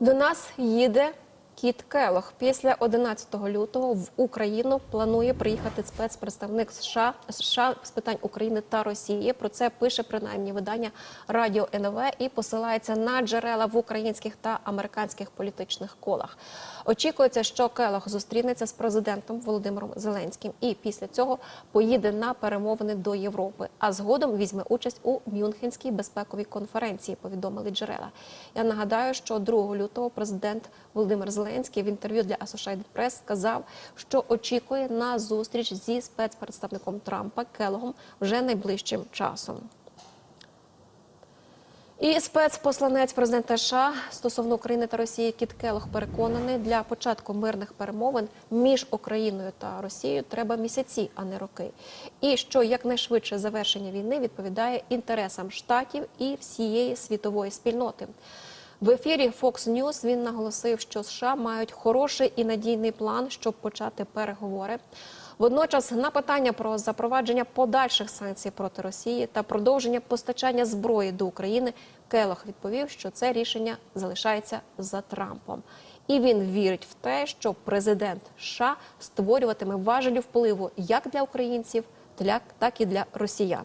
До нас їде Кіт Келох. Після 11 лютого в Україну планує приїхати спецпредставник США, США з питань України та Росії. Про це пише принаймні видання Радіо НВ і посилається на джерела в українських та американських політичних колах. Очікується, що Келох зустрінеться з президентом Володимиром Зеленським і після цього поїде на перемовини до Європи. А згодом візьме участь у Мюнхенській безпековій конференції. Повідомили джерела. Я нагадаю, що 2 лютого президент Володимир Зеленський в інтерв'ю для Associated Press сказав, що очікує на зустріч зі спецпредставником Трампа Келогом вже найближчим часом. І спецпосланець президента США стосовно України та Росії Кіт Келох переконаний, для початку мирних перемовин між Україною та Росією треба місяці, а не роки. І що якнайшвидше завершення війни відповідає інтересам штатів і всієї світової спільноти. В ефірі Fox News він наголосив, що США мають хороший і надійний план, щоб почати переговори. Водночас на питання про запровадження подальших санкцій проти Росії та продовження постачання зброї до України Келох відповів, що це рішення залишається за Трампом. І він вірить в те, що президент США створюватиме важелі впливу як для українців, так і для росіян.